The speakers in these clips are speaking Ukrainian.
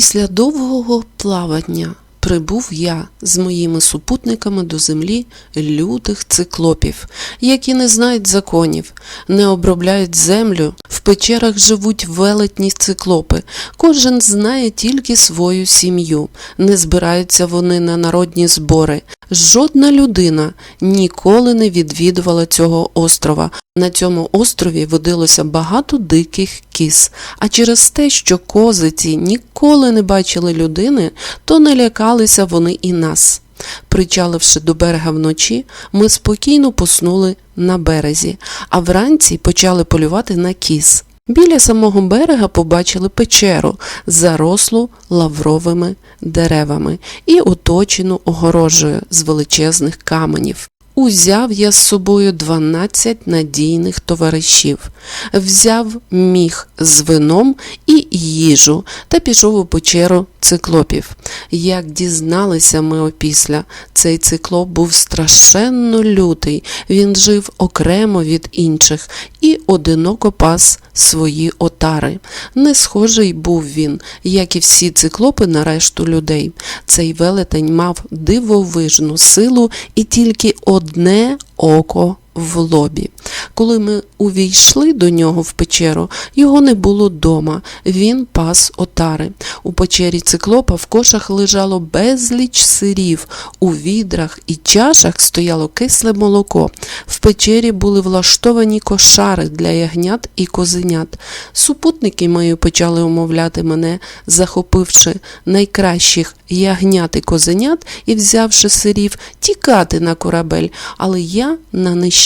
Після довгого плавання прибув я з моїми супутниками до землі лютих циклопів, які не знають законів, не обробляють землю. В печерах живуть велетні циклопи. Кожен знає тільки свою сім'ю. Не збираються вони на народні збори. Жодна людина ніколи не відвідувала цього острова. На цьому острові водилося багато диких кіз, а через те, що кози ці ніколи не бачили людини, то не лякалися вони і нас. Причаливши до берега вночі, ми спокійно поснули на березі, а вранці почали полювати на кіз. Біля самого берега побачили печеру, зарослу лавровими деревами і оточену огорожею з величезних каменів. Узяв я з собою 12 надійних товаришів, взяв міх з вином і їжу та пішов у печеру циклопів. Як дізналися ми опісля, цей циклоп був страшенно лютий, він жив окремо від інших і одиноко пас свої отари. Не схожий був він, як і всі циклопи на решту людей. Цей велетень мав дивовижну силу і тільки одне око в лобі. Коли ми увійшли до нього в печеру, його не було дома, він пас отари. У печері циклопа в кошах лежало безліч сирів, у відрах і чашах стояло кисле молоко. В печері були влаштовані кошари для ягнят і козенят. Супутники мої почали умовляти мене, захопивши найкращих ягнят і козенят і взявши сирів, тікати на корабель, але я на нещастя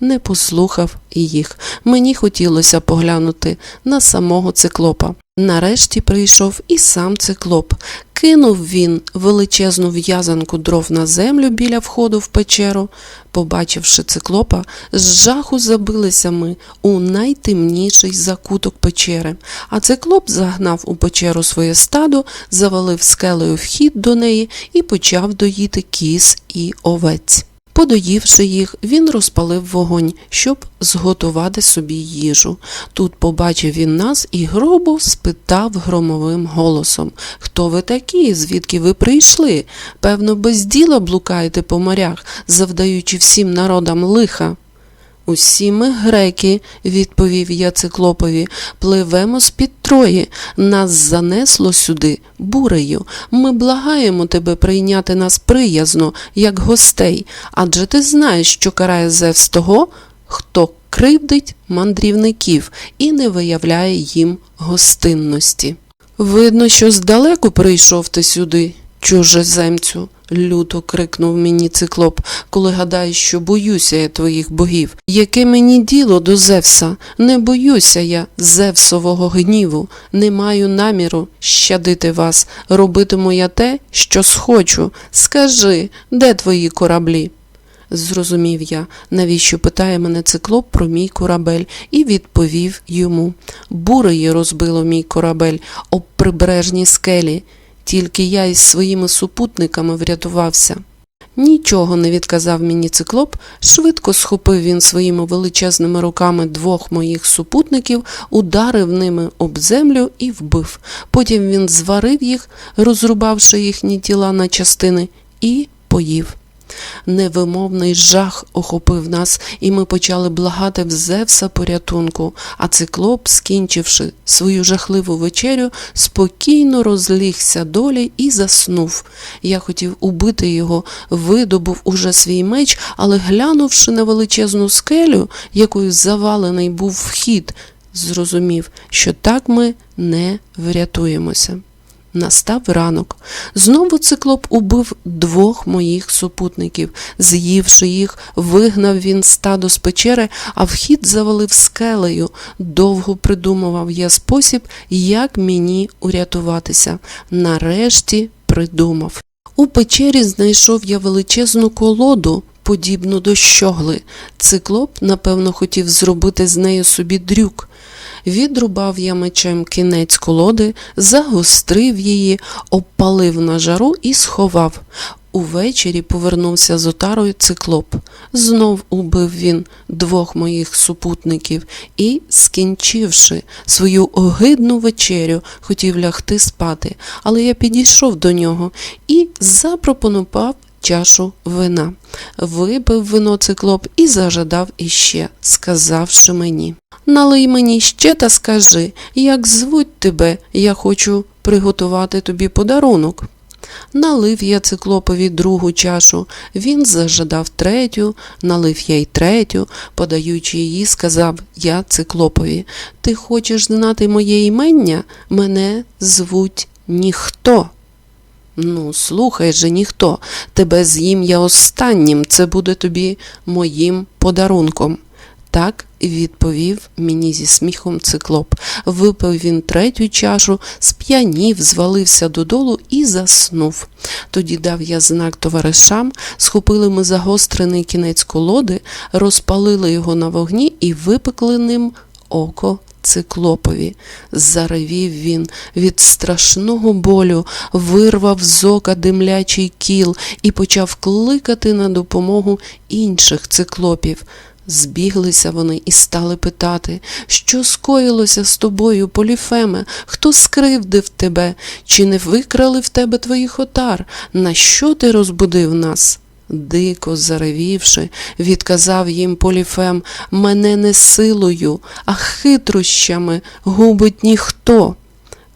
не послухав їх. Мені хотілося поглянути на самого циклопа. Нарешті прийшов і сам циклоп. Кинув він величезну в'язанку дров на землю біля входу в печеру. Побачивши циклопа, з жаху забилися ми у найтемніший закуток печери, а циклоп загнав у печеру своє стадо, завалив скелею вхід до неї і почав доїти кіз і овець. Подоївши їх, він розпалив вогонь, щоб зготувати собі їжу. Тут побачив він нас і грубо спитав громовим голосом Хто ви такі? Звідки ви прийшли? Певно, без діла блукаєте по морях, завдаючи всім народам лиха. Усі ми греки, відповів я циклопові, пливемо з-під Трої. Нас занесло сюди бурею. Ми благаємо тебе прийняти нас приязно, як гостей, адже ти знаєш, що карає Зевс того, хто кривдить мандрівників і не виявляє їм гостинності. Видно, що здалеку прийшов ти сюди, чужеземцю, люто крикнув мені циклоп, коли гадаєш, що боюся я твоїх богів. Яке мені діло до Зевса? Не боюся я Зевсового гніву, не маю наміру щадити вас, робитиму я те, що схочу. Скажи, де твої кораблі? Зрозумів я, навіщо питає мене циклоп про мій корабель, і відповів йому. Буреє розбило мій корабель об прибережній скелі. Тільки я із своїми супутниками врятувався. Нічого не відказав мені циклоп, швидко схопив він своїми величезними руками двох моїх супутників, ударив ними об землю і вбив. Потім він зварив їх, розрубавши їхні тіла на частини, і поїв. Невимовний жах охопив нас, і ми почали благати в Зевса порятунку, а циклоп, скінчивши свою жахливу вечерю, спокійно розлігся долі і заснув. Я хотів убити його, видобув уже свій меч, але глянувши на величезну скелю, якою завалений був вхід, зрозумів, що так ми не врятуємося. Настав ранок. Знову циклоп убив двох моїх супутників. З'ївши їх, вигнав він стадо з печери, а вхід завалив скелею. Довго придумував я спосіб, як мені урятуватися. Нарешті придумав. У печері знайшов я величезну колоду, подібну до щогли. Циклоп, напевно, хотів зробити з нею собі дрюк. Відрубав я мечем кінець колоди, загострив її, обпалив на жару і сховав. увечері повернувся з отарою циклоп. Знов убив він двох моїх супутників і, скінчивши свою огидну вечерю, хотів лягти спати, але я підійшов до нього і запропонував чашу вина. Випив вино циклоп і зажадав іще, сказавши мені. Налий мені ще та скажи, як звуть тебе, я хочу приготувати тобі подарунок. Налив я циклопові другу чашу, він зажадав третю, налив я й третю, подаючи її, сказав я циклопові, ти хочеш знати моє імення? Мене звуть ніхто. Ну, слухай же, ніхто, тебе з'їм я останнім, це буде тобі моїм подарунком. Так відповів мені зі сміхом циклоп. Випив він третю чашу, сп'янів, звалився додолу і заснув. Тоді дав я знак товаришам, схопили ми загострений кінець колоди, розпалили його на вогні і випекли ним око циклопові. Заревів він від страшного болю, вирвав з ока димлячий кіл і почав кликати на допомогу інших циклопів. Збіглися вони і стали питати, що скоїлося з тобою, Поліфеме, хто скривдив тебе, чи не викрали в тебе твоїх отар? На що ти розбудив нас? Дико заревівши, відказав їм Поліфем, мене не силою, а хитрощами губить ніхто.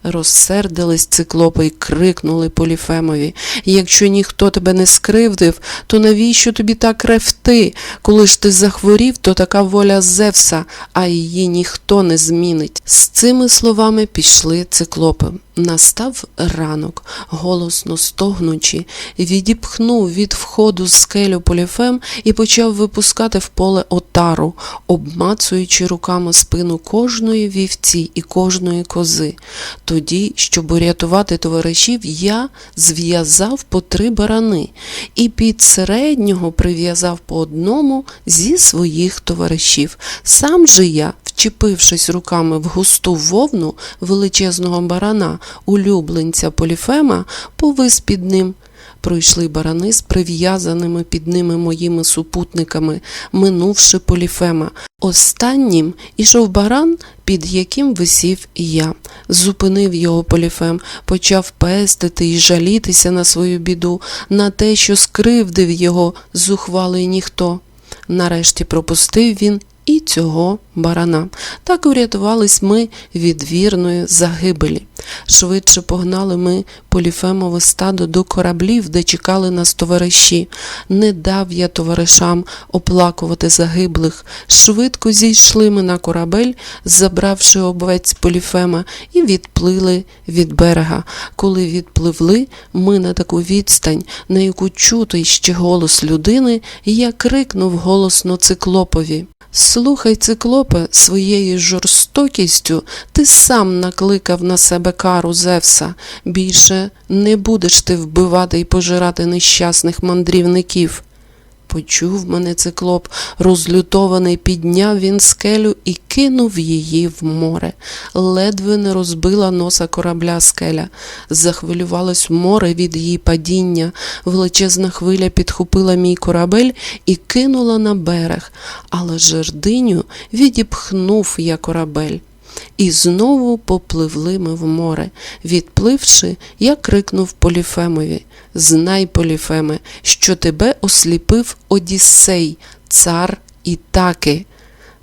Розсердились циклопи й крикнули Поліфемові. Якщо ніхто тебе не скривдив, то навіщо тобі так ревти? Коли ж ти захворів, то така воля Зевса, а її ніхто не змінить. З цими словами пішли циклопи. Настав ранок, голосно стогнучи, відіпхнув від входу скелю поліфем і почав випускати в поле отару, обмацуючи руками спину кожної вівці і кожної кози. Тоді, щоб урятувати товаришів, я зв'язав по три барани і під середнього прив'язав по одному зі своїх товаришів. Сам же я, вчепившись руками в густу вовну величезного барана, улюбленця Поліфема, повис під ним. Пройшли барани з прив'язаними під ними моїми супутниками, минувши Поліфема. Останнім ішов баран, під яким висів і я. Зупинив його Поліфем, почав пестити і жалітися на свою біду, на те, що скривдив його зухвалий ніхто. Нарешті пропустив він і цього барана. Так урятувались ми від вірної загибелі. Швидше погнали ми поліфемове стадо до кораблів, де чекали нас товариші. Не дав я товаришам оплакувати загиблих. Швидко зійшли ми на корабель, забравши обвець поліфема, і відплили від берега. Коли відпливли, ми на таку відстань, на яку чути ще голос людини, я крикнув голосно циклопові. Слухай, циклопе, своєю жорстокістю ти сам накликав на себе кару Зевса. Більше не будеш ти вбивати і пожирати нещасних мандрівників. Почув мене циклоп, розлютований, підняв він скелю і кинув її в море. Ледве не розбила носа корабля скеля. Захвилювалось море від її падіння. Величезна хвиля підхопила мій корабель і кинула на берег, але жердиню відіпхнув я корабель. І знову попливли ми в море. Відпливши, я крикнув Поліфемові Знай, Поліфеме, що тебе осліпив Одіссей, цар Ітаки.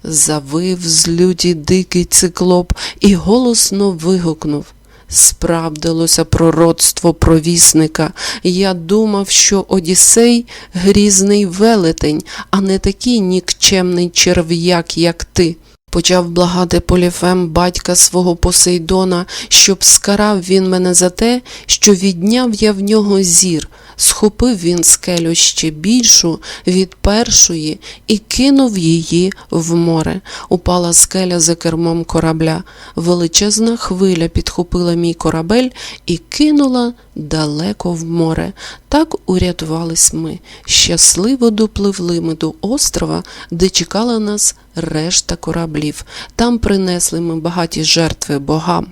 Завив з люті дикий циклоп і голосно вигукнув. Справдилося пророцтво провісника. Я думав, що Одіссей грізний велетень, а не такий нікчемний черв'як, як ти. Почав благати Поліфем батька свого Посейдона, щоб скарав він мене за те, що відняв я в нього зір. Схопив він скелю ще більшу від першої і кинув її в море. Упала скеля за кермом корабля. Величезна хвиля підхопила мій корабель і кинула далеко в море. Так урятувались ми. Щасливо допливли ми до острова, де чекала нас решта кораблів. Там принесли ми багаті жертви богам.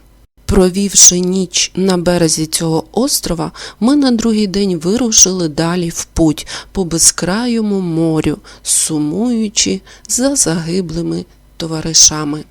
Провівши ніч на березі цього острова, ми на другий день вирушили далі в путь по безкрайому морю, сумуючи за загиблими товаришами.